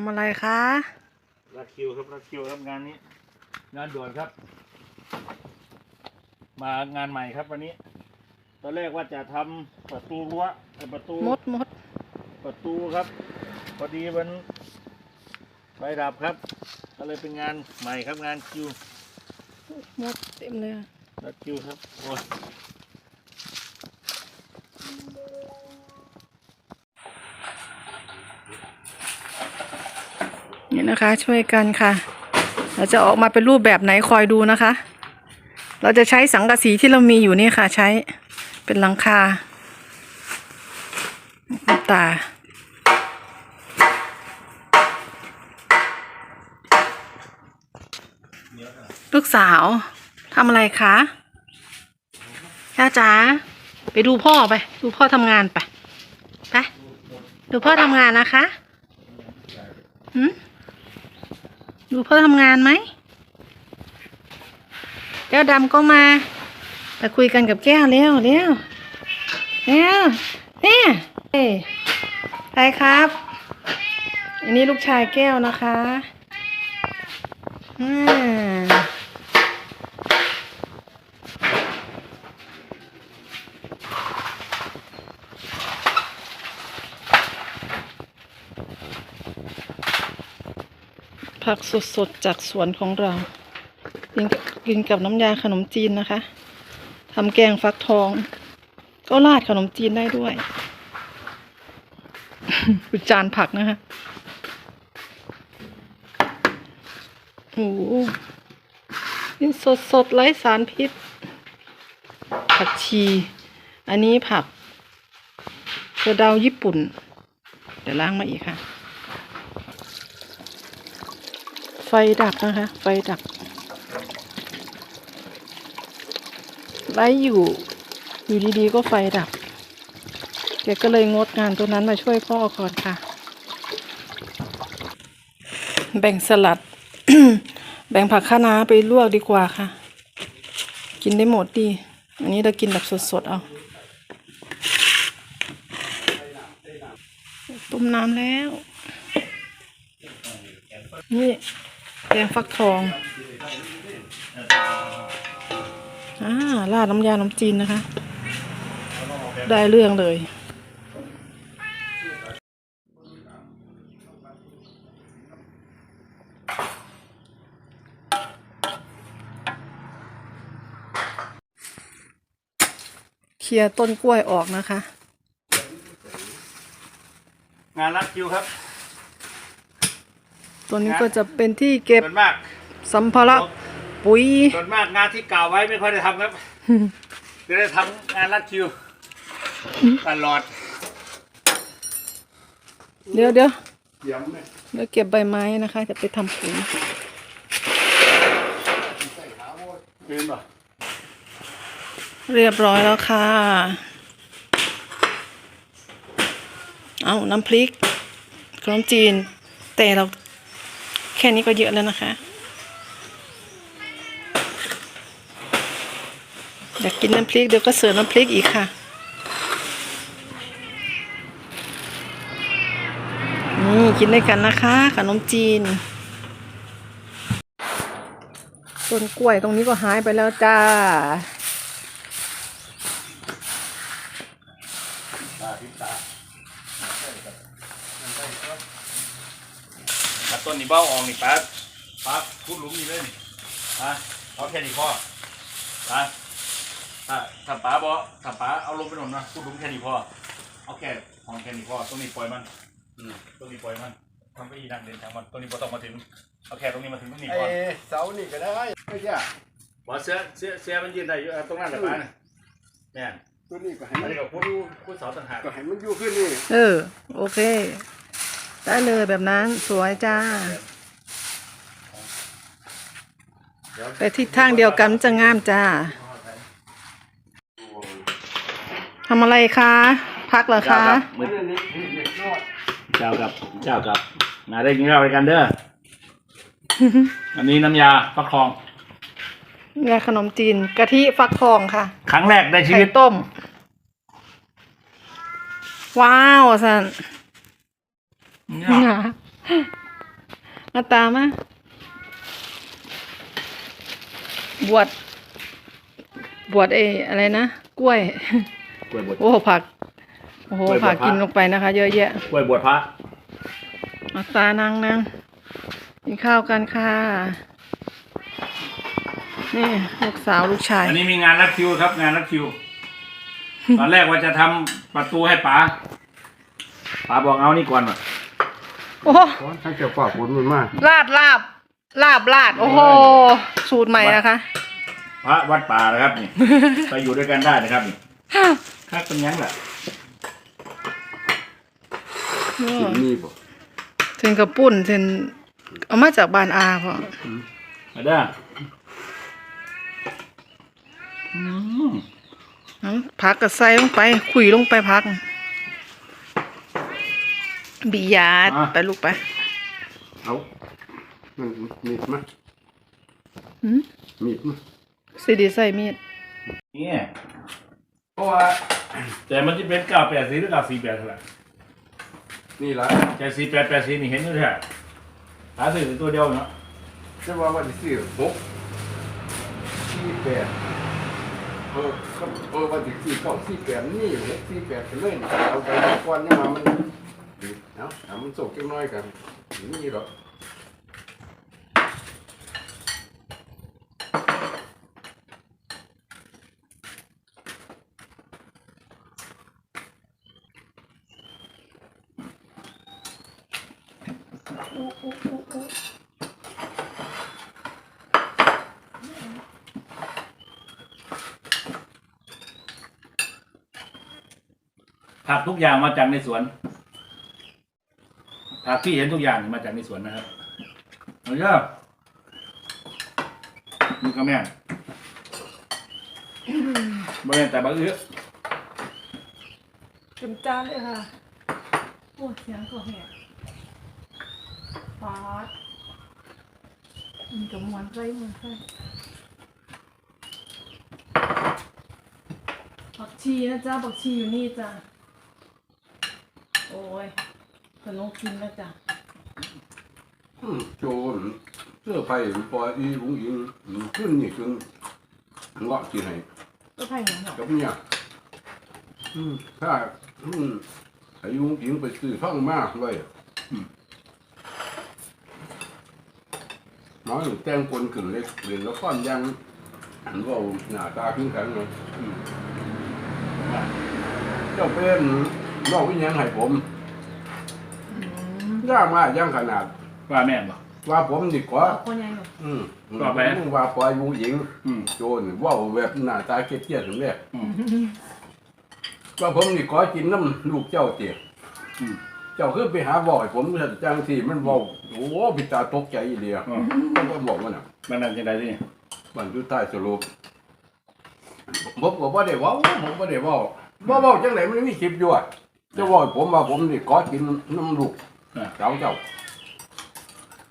ำอะไรคะรัดคิวครับรัดคิวครับงานนี้ งานด่วนครับ มางานใหม่ครับวันนี้ ตอนแรกว่าจะทำประตูรั้วเอ่อประตูมดมดประตูครับพอดีมันไฟดับครับก็เลยเป็นงานใหม่ครับงานคิวมดเต็มเลยอะรัดคิวครับโอ้ย นี่นะคะช่วยกันค่ะ เราจะออกมาเป็นรูปแบบไหนคอยดูนะคะ เราจะใช้สังกะสีที่เรามีอยู่นี่ค่ะ ใช้เป็นหลังคาตาลูกสาวทำอะไรคะย่าจ๋าไปดูพ่อไป ดูพ่อทำงานไป ไป ดูพ่อทำงานนะคะหืม ดูพ่อทำงานไหมแก้วดำก็มาไปคุยกันกับแก้วเร็วเร็วเร็วเนี่ยเฮ้ใครครับ อันนี้ลูกชายแก้วนะคะ อืม ผักสดๆจากสวนของเรา กินกินกับน้ำยาขนมจีนนะคะทำแกงฟักทอง ก็ราดขนมจีนได้ด้วยดูจานผักนะคะโอ้โหนี่สดๆไร้สารพิษ ผักชี อันนี้ผักกระเดาญี่ปุ่น เดี๋ยวล้างมาอีกค่ะ ไฟดับนะคะ ไฟดับไล่อยู่ อยู่ดีๆ ก็ไฟดับแกก็เลยงดงานตัวนั้นมาช่วยพ่อก่อนค่ะ แบ่งสลัด แบ่งผักคะน้าไปลวกดีกว่าค่ะ กินได้หมดดี อันนี้เรากินแบบสดๆ เอา ต้มน้ำแล้ว นี่ กงฟักทองอ่าราดน้ำยา น้ำจีนนะคะ ได้เรื่องเลยเคลียร์ต้นกล้วยออกนะคะ งานรัดคิวครับ ตัวนี้ก็จะเป็นที่เก็บส่วนมากสัมภาระปุ๋ยส่วนมากงานที่กล่าวไว้ไม่ค่อยได้ทำครับจะได้ทำงานรัดคิวตลอด เดี๋ยวเดี๋ยวย้ำเลยเดี๋ยวเก็บใบไม้นะคะ จะไปทำปุ๋ยเกินป่ะเรียบร้อยแล้วค่ะ เอาน้ำพริกขนมจีน แต่เรา แค่นี้ก็เยอะแล้วนะคะอยากกินน้ำพริกเดี๋ยวก็เสิร์ฟน้ำพริกอีกค่ะนี่กินด้วยกันนะคะขนมจีนต้นกล้วยตรงนี้ก็หายไปแล้วจ้า ตาทิพตาตัดต้ นนี้เบ้าออกนี่ป้าป้าพูดหลุมนี่เลยนี่ป้าเอาแค่นี้พอป้าถ้าถ้าป้าบอถ้าป้าเอาลงไปหน่อยนะพูดหลุมแค่นี้พอเอาแค่ของแค่นี้พอตรงนี้ปล่อยมันอืมตรงนี้ปล่อยมันทำไปอีนักเดินทางมันตรงนี้พอต้องมาถึงเอาแค่ตรงนี้มาถึงตรงนี้ไอ้พอเสานี่ก็ได้ไม่ยากบอเสื้อเสื้อเสื้อมันยืนได้อยู่เอาตรงนั้นแหละป้าเนี่ยเนี่ยตัวนี้ก็ให้อัมันนนี้ก็พูดพูดเสาต่างหากก็ให้มันอยู่ขึ้นนี่เออโอเค ได้เลยแบบนั้นสวยจ้าเดี๋ยวไปทิศทางเดียวกันจะงามจ้าทำอะไรคะ พักเหรอคะมือเจ้ากับเจ้ากับมาได้กินข้าวด้วยกันเด้อ อันนี้น้ำยาฟักทองยาขนมจีนกะทิฟักทองค่ะ ครั้งแรกในชีไข่วิต ต้ม ว้าวสันเนี่ย หนามาตามมาบวชบวชเออะไรนะกล้วยกล้วยบวช โอ้ผัก โอ้โหกล้วยบวชผักพระ กินลงไปนะคะ เยอะแยะกล้วยบวชพระ มาตานั่งนั่งกินข้าวกันค่ะ นี่ลูกสาวลูกชาย อันนี้มีงานรัดคิวครับ งานรัดคิว ตอนแรกว่าจะทำประตูให้ป๋าป๋าบอกเอานี่ก่อนว่ะ โอ้โหขอให้เจ้าฝ่าฝนมันมากลาดลาบลาบลาด โอ้โหสูตรใหม่นะคะ พระวัดป่านะครับนี่ ไปอยู่ด้วยกันได้นะครับนี่ครับเป็นยังแหละนี่กินนี่บ่เซนกระปุ่นเซนเอามาจากบ้านอาพ่อมาเด้ออืมเอาพักกับใส่ลงไปขุยลงไปพัก บียาดไปลูกไปเอามันมีดมั้ยหืมมีดมั้ยสิไดีใส่มีดเนี่ยเพราะว่าแต่มันจะเป็นเก้าแปดสี่หรือเก้าสี่แปดเท่าไหร่นี่ละแต่สี่แปดแปดสี่นี่เห็นอยู่แท้หาซื้อถึงตัวเดียวเนาะจะว่าว่าสิซื้อหกสี่แปดเออก็เออว่าสิซื้อเก้าสี่แปดนี่หกสี่แปดไปเลยเอาไปก่อนนี่มามัน ดีเอาเอามันส่งจังน้อยกันนี่หรอกผักทุกอย่างมาจากในสวน ผักที่เห็นทุกอย่างมาจากในสวนนะครับเอาเยอะมีกระแม่นบริเวณแต่บะเอื้อเต็มจานเลยค่ะโอ้เสียงก็แหบฟาดมันกับมวนไส้มวนไส้ผักชีนะจ๊ะผักชีอยู่นี่จ้ะโอ้ย สนุกกินแล้วจ้ะอืมโจรเสื้อไผ่ปล่อยอีหลงอิงอืมขึ้นนี่ขึ้นเงาะสิให้ก็ไผ่หยังหรอกับเนี่ยอืมถ้าอืมอายุหญิงไปซื้อท่องมากเลยน้อยแต่งคนขึ้นเล็กเรียนแล้วก้อนยังอันว่าหน้าตาขึ้นขันเลยอืมเจ้าเป็นบอกวิญญาณให้ผมอืม ยากมากยังขนาด ว่าแม่นบ่ ว่าผมดีกว่าเอาคนใหญ่หรออืมว่าไป ว่าปล่อยผู้หญิง อืมโจรว่าแบบหน้าตาเครียดๆถึงแรกอืม ว่าผมนี่ขอกินน้ำลูกเจ้าเตี๋ยอืม เจ้าคือไปหาบ่อยผมจังสี่มันบอกโอ้พิตาตกใจอีเดียอ๋อผมก็บอกว่าน่ะมันนั่นจังไดที่นี่มันสุดท้ายสรุปผมก็บ่ได้เว้าผมบ่ได้เว้าบ่เว้าจังไหนมันมีคลิปอยู่อะเจะว่าให้ผมว่าผมนี่ขอกินน้ำลูก อะเจ้าเจ้า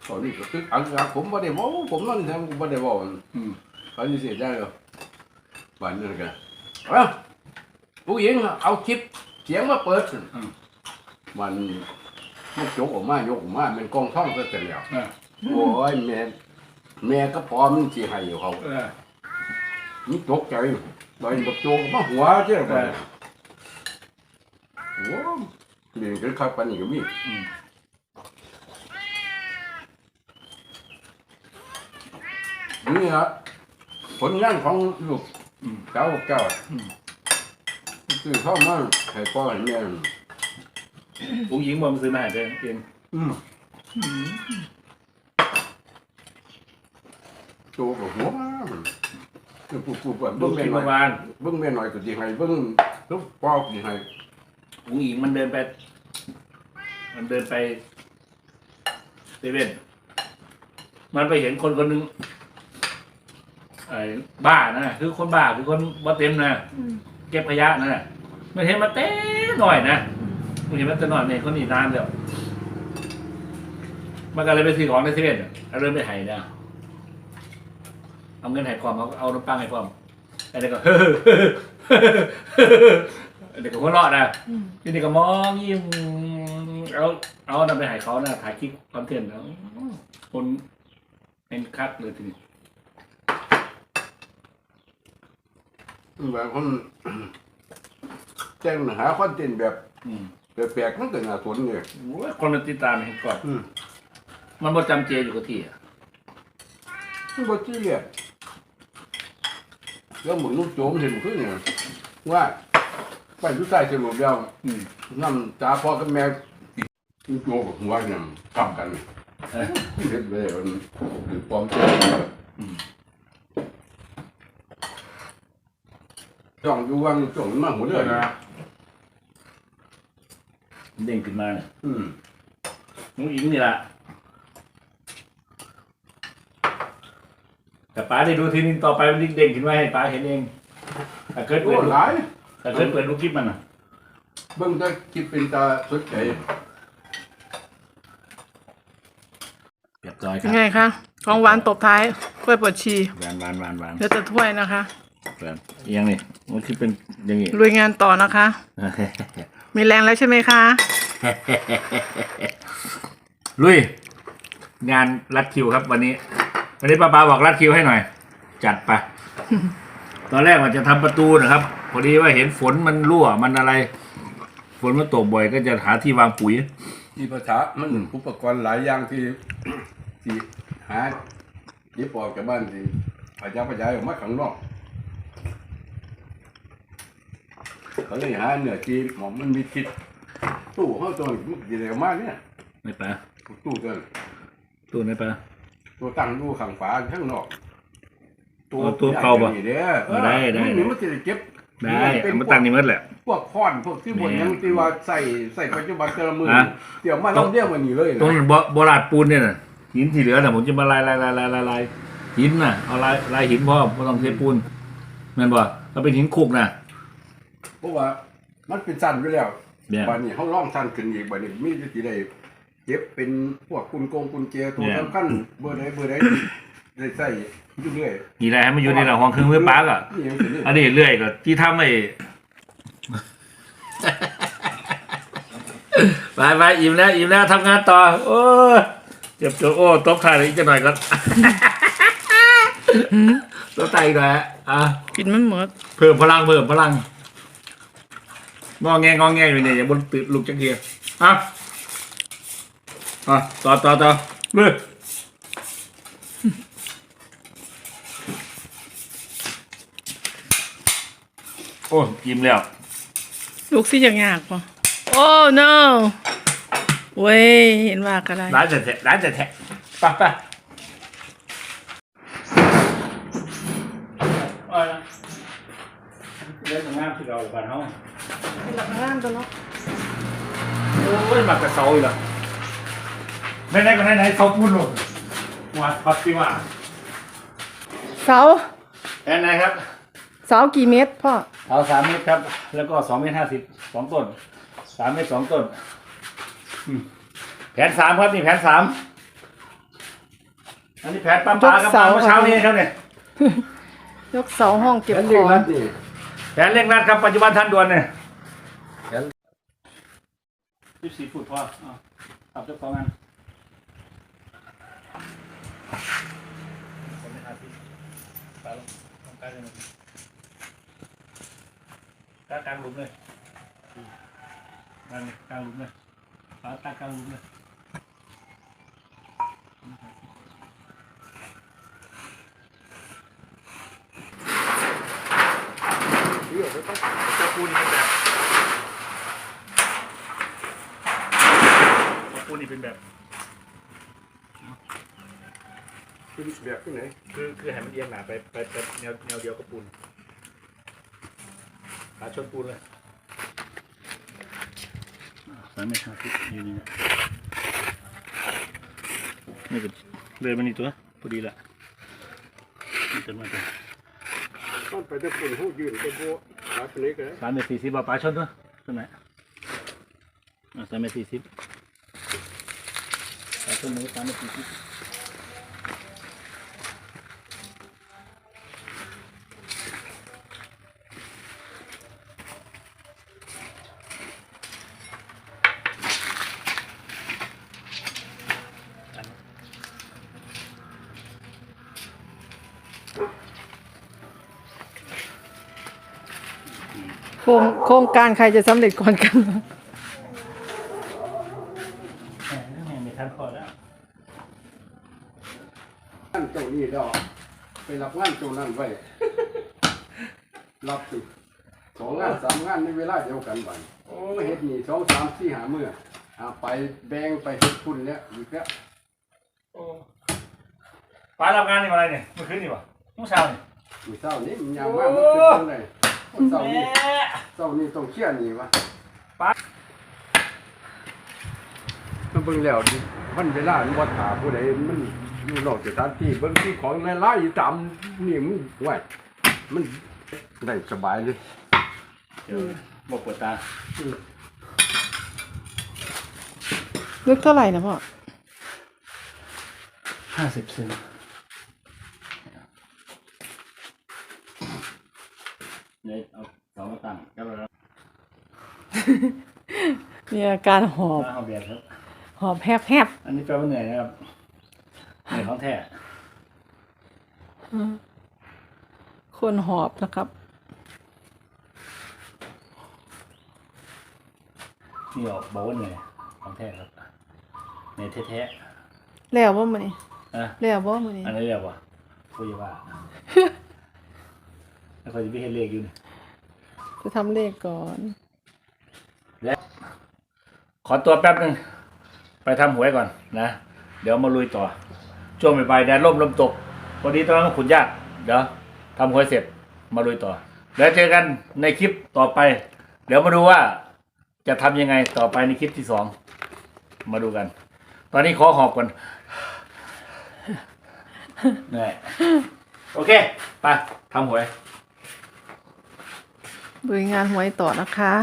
ตอนนี้ก็คืออังกาผมบ่ได้เว้าผมนั่นแท้ผมบ่ได้เว้าอืมปฏิเสธได้เหรอบ้านนั่นกันเอ้าผู้หญิงเอาคลิปเสียงมาเปิดมันมันยกออกมายกออกมาเป็ นกองท่องก็เสร็จแล้วอะโอ้ยแม่แม่ก็พร้อมสิให้อยู่เขาเออนี่ตกใจโดยบักโจกมาหัวเจ้าไปโอ้เรียนกันคักปานนี้ก็มีอืมนี่ฮะผลงานของลูกอืมเจ้าเจ้าคือเข้ามาให้พ่อให้แม่ผู้หญิงบ่มาซื้อมาให้เองอืมโจกับหัวคือผู้ผู้เบิ่งลูกแม่กินหน่เมื่ออยวานเบิ่งแม่หน่อยก็สิให้เบิ่งลูกพ่อสิให้ผู้หญิงมันเดินไป มันเดินไปเซเว่นมันไปเห็นคนคนหนึง ไอ้บ้านะคือคนบ้าคือคนบ่เต็มนะอืมเก็บขยะนั่นแหละมันเห็นมาเต้หน่อยนะมันเห็นมันจะหน่อยเนี่ยคนนี้นานแล้วมันก็เลยไปซื้อของในเซเว่นอะเอาเริ่มไปไห้นะเอาเงินไห้ความเอาเอาน้ำปังไห้ความไอ้เด็กก็ เฮ้อไอ้เด็กก็หัวเราะนะอืมทีนี้ก็มองยิ้มเอาเอานำไปใหายเขานะถ่ายคลิปคอนเทนต์แล้วคนเป็นคัดเลยทีนี้ แบบคนแจ้งหาคอนเทนต์แบบอืมแปลกๆมันก็น่าสนเนี่ยโอ้ยคนมันติดตามเห็นก่อน อืมมันบ่จำเจอยู่กับที่อะมันบ่จี้เลยแล้วหมุนลูกโจมเห็นขึ้นเนี่ยว่า ไปทุกสายสรุปแล้วอืมน้ำจ้าพ่อกับแม่ลูกโจมกับหัวเนี่ยกลับกันเออเฮ็ดเลยมันคือปลอมตัวอืม จ้องอยู่ว่างจ้องมันมาหมดเลยเด้งขึ้นมาเนี่ยอืมนุ้งอิงนี่แหละแต่ป้าได้ดูทีนึงต่อไปมันเด้งขึ้นมาให้ป้าเห็นเองแต่เกิดโอ้เปิดหลายแต่เกิดเปิดลูกคลิปมันอะเบิ่งแต่คิดเป็นตาสดใจเรียบร้อยคยัรับงไงคะ ของหวานตบท้ายกล้วยบวชชี หวานหวานหวานหวานเดี๋ยวจะถ้วยนะคะ หวานเอียงนี่มันคือเป็นอย่างงี้ ลุยงานต่อนะคะ มีแรงแล้วใช่ไหมคะ ลุย งานรัดคิวครับวันนี้ วันนี้ป้าปาบอกรัดคิวให้หน่อย จัดไป ตอนแรกว่าจะทำประตูนะครับ พอดีว่าเห็นฝนมันรั่วมันอะไร ฝนมันตกบ่อยก็จะหาที่วางปุ๋ย ที่ภาษามันอุปกรณ์หลายอย่างที่ที่หาเย็บออกจากบ้านที่พยายามพยายออกมาข้างนอก เขาเลยหาเนื้อที่หมอมมันมีคิดตู้เขาตัวนี้มันกี่เดียวมากเนี่ยไม่ปะตู้ตัวนั้นตู้ไหนปะตัวตั้งตู้ข้างฝาข้างนอกอ๋อตู้เก่าปะใหญ่กว่นี้เด้อเออได้ได้นี่มันจะได้เก็บได้เป็นเอามาตั้งนี่มัดแหละพวกค้อนพวกที่บนแม่ยังที่ว่าใส่ใส่ปัจจุบันแต่ละมือฮะเดี๋ยวมาเราเรียกมันนี่เลยนะตรงนั้นบ่บราดปูนเนี่ยน่ะหินที่เหลือน่ะผมจะมาลายลายลายลายลายลายหินน่ะเอาลายลายหินพอไม่ต้องเทปูนแม่นบ่เราเป็นหินคุกน่ะเพ ราะว่ามันเป็นสั้นไปแล้วเนี่ยบัดนี้เขาล่องสั้นขึ้นอีกบัดนี้มีวิธีใดเก็บเป็นพวกกุญโกงกุญแจตัวเนี่ยสำคัญเบอร์ใดเบอร์ใดได้ใส่อยู่เรื่อยนี่แหละให้มันอยู่ในหลังห้องเครื่องมือปาร์กอะนี่ยังเป็นอันนี้เรื่อยก็ที่ทำไอ้ไปไปอิ่มแล้วอิ่มแล้วทำงานต่อ โอ้ยเจ็บจนโอ้ตบถ่ายอีกจะหน่อยก็ ตบถ่ายอีกหน่อยฮะอะกินมันหมดเพิ่มพลังเพิ่มพลัง งอแงงอแงอยู่เนี่ยอย่าบนตื่นลุกจังเกียร์อะอะต่อต่อต่อเลยโอ้ยิ้มแล้ว ลูกซี่อย่างยากปะโอ้ no เว้ย เห็นว่าก็ได้ร้านจะแทะร้านจะแทะไปไปเอาละเล่นงานที่เราบ้านเฮา หลังงานตัวเนาะโอ้ยมากระเซาอีกแล้วไม่ไหนก็ไหนไหนเซาพูดหลงว่าพัดสิว่าเสาแอนไหนครับเสากี่เมตรพ่อเอาสามเมตรครับ แล้วก็สองเมตรห้าสิบสองต้นสามเมตรสองต้นอืมแผนสามครับนี่แผนสามอันนี้แผนปั๊มปลาครับปลาเมื่อเช้านี้ครับเนี่ย ยกเสาห้องเก็บแล้ขเรียอกงรัดนี่แผนเร่งรัดครับปัจจุบันทันด่วนเนี่ยยี่ สิบฟุตพอเอาขับเจ้าของงานกลางกลางหลุมเลยกลางกลางหลุมเลยฝาตากลางหลุมเลยตะปูนี่เป็นแบบตะปู นี่เป็นแบบเป็นแบบที่ไหนคือคือให้มันเอียงหนาไปไปไปแนวแนวเดียวกับปูนขาชนปูนเลยสามเมตรห้าสิบอยู่นี่นะนี่ก็เลยมันนี่ตัวพอดีละนี่จะมาตัวต้นไปจะเป็นหูยืนไปโบหาไปไหนกันสามเมตรสี่สิบปลาชนตัวตัวไหนอะสามเมตรสี่สิบ तो मेरे सामने पीछे โครโครงการใครจะสำเร็จก่อนกัน งานเจ้านั่นไว้รับสิสองงานสามงานในเวลาเดียวกันวันโอ้ไม่เฮ็ดนี่สองสามสี่หามืออ่าไปแบ่งไปเฮ็ดคุณแล้วอีกแล้วป้ารับงานนี่มาอะไรเนี่ยเมื่อคืนนี่วะเมื่อเช้านี่มื้อเช้านี้มันยามมากมันคือจังได๋เช้านี้แม่เช้านี้ต้องเคลียร์นี่วะมันเบิ่งแล้วดิมันเวลามันบ่ถาผู้ใดมัน อยู่นอกสถานที่เบิ่งที่ของหลายๆตามนี่มันไหวมันได้สบายเลยเดี๋ยวบอกปวดตาลึกเท่าไหร่นะพ่อห้าสิบเซนเนี่ยเอาสองมาตั้งก็แล้วมีอาการหอบเอาเบียดครับหอบแฮบอันนี้แปลว่าเหนื่อยนะครับ เหนื่อยของแท้ๆคนหอบนะครับ นี่บอกบอกว่าเหนื่อยของแท้ครับเหนื่อยแท้แล้วว่ามื้อนี้ๆนะแล้วว่ามื้อนี้อันนี้เรียกว่าคุยว่าแล้วคอยจะไปเห็นเลขอยู่นี่จะทำเลขก่อนขอตัวแป๊บหนึง ไปทำหวยก่อนนะ เดี๋ยวมาลุยต่อ ช่วงบ่ายๆแดดร่มลมตกพอดีตอนนั้นขุนยากเดี๋ยวทำหวยเสร็จมาลุยต่อ แล้วเจอกันในคลิปต่อไป เดี๋ยวมาดูว่าจะทำยังไงต่อไปในคลิปที่สองมาดูกัน ตอนนี้ขอหอบก่อนเหนื่อยโอเค ไปทำหวยบริงานหวยต่อนะคะ